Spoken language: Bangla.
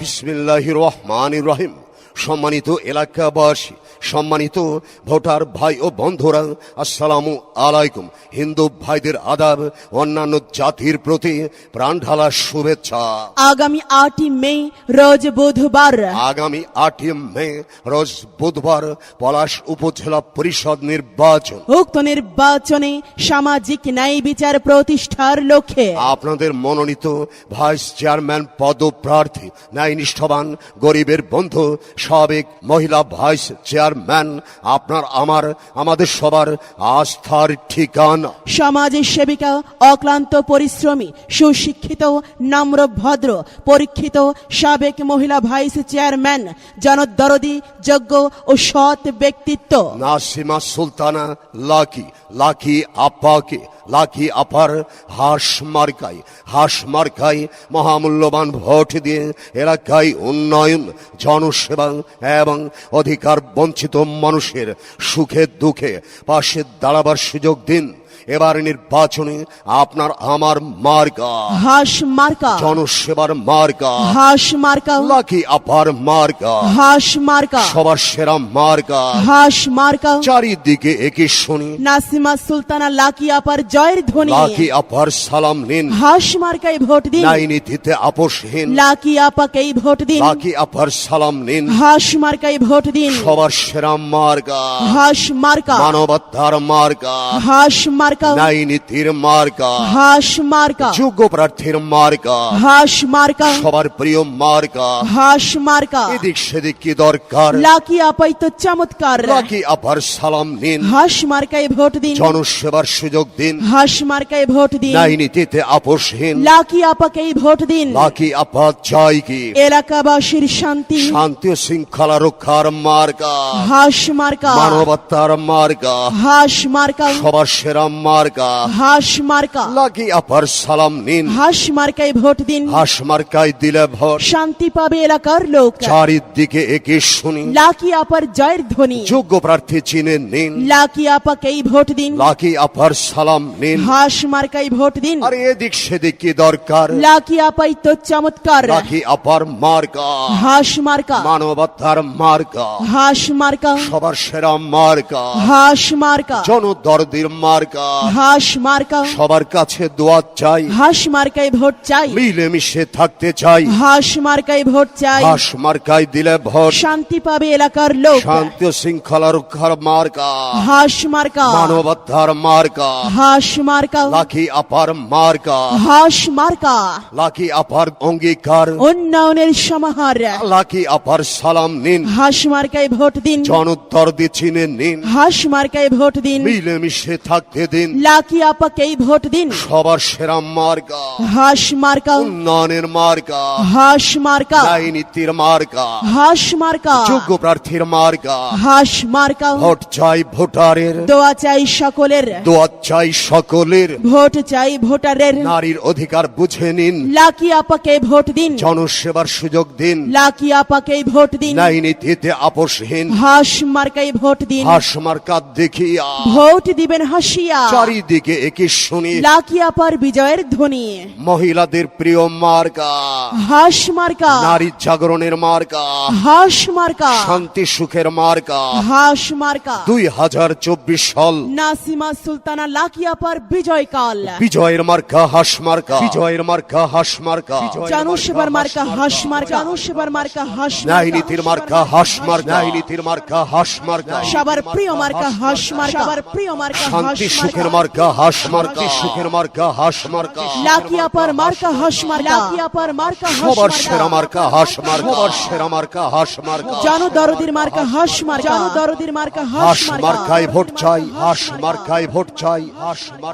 Bismillahirrahmanirrahim. সম্মানিত এলাকাবাসী সম্মানিত ভোটার ভাই ও বন্ধুরা আসসালামু আলাইকুম। হিন্দু ভাইদের আদাব অন্যান্য জাতির প্রতি প্রাণঢালা শুভেচ্ছা। আগামী আটই মে রোজ বুধবার। আগামী আটই মে রোজ বুধবার পলাশ উপজেলা পরিষদ নির্বাচন। উক্ত নির্বাচনে সামাজিক ন্যায় বিচার প্রতিষ্ঠার লক্ষ্যে। আপনাদের মনোনীত ভাইস চেয়ারম্যান পদপ্রার্থী ন্যায় নিষ্ঠবান গরিবের বন্ধু সাবেক মহিলা ভাইস চেয়ারম্যান আপনার আমার আমাদের সবার আস্থার ঠিকানা। সমাজের সেবিকা অক্লান্ত পরিশ্রমী সুশিক্ষিত নম্র ভদ্র পরীক্ষিত সাবেক মহিলা ভাইস চেয়ারম্যান জনদরদি যোগ্য ও সৎ ব্যক্তিত্ব। নাসিমা সুলতানা লাকি লাকি আপাকে লাকি আপার হাঁস মার্কাই হাঁস মার্কাই মহামূল্যবান ভোট দিয়ে এলাকায় উন্নয়ন, জনসেবা এবং অধিকার বঞ্চিত মানুষের সুখে দুঃখে পাশে দাঁড়াবার সুযোগ দিন। এবার নির্বাচনে আপনার আমার মার্কা। হাঁস মার্কা। জনসেবার মার্কা। হাঁস মার্কা। লাকি আপার মার্কা। হাঁস মার্কা। সবার সেরা মার্কা। হাঁস মার্কা। চারিদিকে একই শুনি। নাসিমা সুলতানা লাকি আপার জয়ের ধ্বনি। লাকি আপার সালাম নিন। হাঁস মার্কায় ভোট দিন। নাই নীতিতে আপোষহীন। লাকি আপাকেই ভোট দিন। লাকি আপার সালাম নিন। হাঁস মার্কায় ভোট দিন। সবার সেরা মার্কা। হাঁস মার্কা। মানবতার মার্কা। হাঁস মার্কা। মার্কা। হাঁস মার্কা। যোগ্য প্রার্থীর মার্কা। হাঁস মার্কা। সবার প্রিয় মার্কা। হাঁস মার্কা। এদিক সেদিক কি দরকার? লাকি আপাই তো চমৎকার। লাকি আপার সালাম নিন। হাঁস মার্কায় ভোট দিন। জনসেবার সুযোগ দিন। হাঁস মার্কায় ভোট দিন। নাই নীতিতে আপোষহীন। লাকি আপাকেই ভোট দিন। লাকি আপা চাই কি? এলাকাবাসীর শান্তি। শান্তি ও শৃঙ্খলা রক্ষার মার্কা। হাঁস মার্কা। মানবতার মার্কা। হাঁস মার্কা। সবার সেরা মার্কা হাঁস মার্কা লাকি আপার সালাম নিন। হাঁস মার্কায় ভোট দিন। হাঁস মার্কায় দিলে ভোট। শান্তি পাবে এলাকার লোক। চারিদিকে একে শুনি। লাকি আপার জয়ের ধ্বনি। যোগ্য প্রার্থী চিনে নিন। লাকি আপাকেই ভোট দিন। লাকি আপার সালাম নিন। হাঁস মার্কায় ভোট দিন। আর এদিক সেদিক কি দরকার? লাকি আপাই তো চমৎকার। লাকি আপার মার্কা হাঁস মার্কা মানবতার মার্কা হাঁস মার্কা সবার সেরা মার্কা হাঁস মার্কা জনদরদির মার্কা হাঁস মার্কা। সবার কাছে দোয়া চাই। হাঁস মার্কায় ভোট চাই। মিলেমিশে থাকতে চাই। হাঁস মার্কায় ভোট চাই। হাঁস মার্কায় দিলে ভোট। শান্তি পাবে এলাকার লোক। শান্তি শৃঙ্খলা রক্ষার মার্কা। হাঁস মার্কা। মানবতার মার্কা। হাঁস মার্কা। লাকি আপার মার্কা। হাঁস মার্কা। লাকি আপার অঙ্গীকার। উন্নয়নের সমাহার। লাকি আপার সালাম নিন। হাঁস মার্কায় ভোট দিন। জনদরদি চিনে নিন। হাঁস মার্কায় ভোট দিন। মিলেমিশে থাকতে দিন। লাকি আপাকেই ভোট দিন। সবার সেরা মার্কা। হাঁস মার্কা। উন্নয়নের মার্কা। হাঁস মার্কা। নীতির মার্কা। হাঁস মার্কা। যোগ্য প্রার্থীর মার্কা। হাঁস মার্কা। ভোট চাই ভোটারের। দোয়া চাই সকলের। দোয়া চাই সকলের। ভোট চাই ভোটারের। নারীর অধিকার বুঝে নিন। লাকি আপাকে ভোট দিন। জনসেবার সুযোগ দিন। লাকি আপাকেই ভোট দিন। নাই নীতিতে আপোষহীন। হাঁস মার্কাই ভোট দিন। হাস মার্কা দেখিয়া। ভোট দিবেন হাসিয়া। চারিদিকে একই শুনি লাকি আপার বিজয়ের ধ্বনি মহিলাদের প্রিয় মার্কা হাঁস মার্কা নারী জাগরণের মার্কা হাঁস মার্কা শান্তি সুখের মার্কা হাঁস মার্কা দুই হাজার চব্বিশ সাল নাসিমা সুলতানা লাকি আপার বিজয় কাল বিজয়ের মার্কা হাস মার্কা বিজয়ের মার্কা হাস মার্কা জনসেবার মার্কা হাঁস মার্কা জনসেবার মার্কা হাঁস ন্যায় মার্কা হাস মার্কা ন্যায় মার্কা হাস মার্কা সবার প্রিয় মার্কা হাঁস মার্কা সবার প্রিয় মার্কা হাঁস শান্তি সুখের মার্কা হাস মার্কা সুখের মার্কা। হাস মার্কা। লাকি আপার মার্কা হাস মার্কা। লাকি আপার মার্কা হাঁস সবার সেরা মার্কা হাস মার্কা। সবার সেরা মার্কা হাস মার্কা। জনদরদির মার্কা হাস মার্কা। জনদরদির মার্কা হাস মার্কা। মার্কায় ভোট চাই হাস মার্কায় ভোট চাই হাস মার্কা।